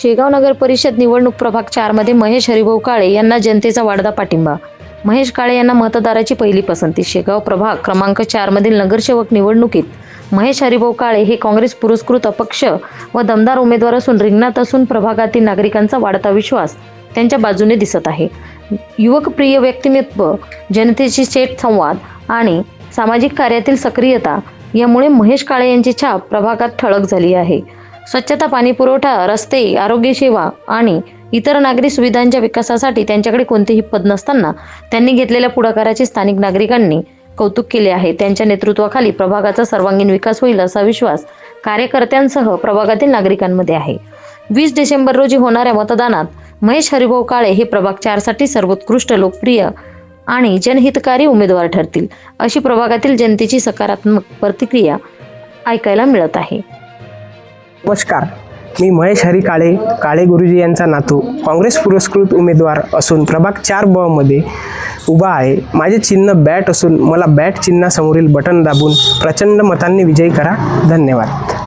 शेगाव नगर परिषद निवडणूक प्रभाग चारमध्ये महेश हरिभाऊ काळे यांना जनतेचा वाढता पाठिंबा. महेश काळे यांना मतदाराची पहिली पसंती. शेगाव प्रभाग क्रमांक चारमधील नगरसेवक निवडणुकीत महेश हरिभाऊ काळे हे काँग्रेस पुरस्कृत अपक्ष व दमदार उमेदवार असून रिंगणात असून प्रभागातील नागरिकांचा वाढता विश्वास त्यांच्या बाजूने दिसत आहे. युवकप्रिय व्यक्तिमत्व जनतेशी थेट संवाद आणि सामाजिक कार्यातील सक्रियता यामुळे महेश काळे यांची छाप प्रभागात ठळक झाली आहे. स्वच्छता पाणी पुरवठा रस्ते आरोग्य सेवा आणि इतर नागरी सुविधांच्या विकासासाठी त्यांच्याकडे कोणतेही पद नसताना त्यांनी घेतलेल्या पुढाकाराचे स्थानिक नागरिकांनी कौतुक केले आहे. त्यांच्या नेतृत्वाखाली प्रभागाचा सर्वांगीण विकास होईल असा विश्वास कार्यकर्त्यांसह प्रभागातील नागरिकांमध्ये आहे. वीस डिसेंबर रोजी होणाऱ्या मतदानात महेश हरिभाऊ काळे हे प्रभाग चारसाठी सर्वोत्कृष्ट लोकप्रिय आणि जनहितकारी उमेदवार ठरतील अशी प्रभागातील जनतेची सकारात्मक प्रतिक्रिया ऐकायला मिळत आहे. नमस्कार. मी महेश हरी काळे काळे गुरुजी यांचा नातू काँग्रेस पुरस्कृत उमेदवार असून प्रभाग चार ब मध्ये उभा आहे. माझे चिन्ह बॅट असून मला बॅट चिन्हासमोरील बटन दाबून प्रचंड मतांनी विजयी करा. धन्यवाद.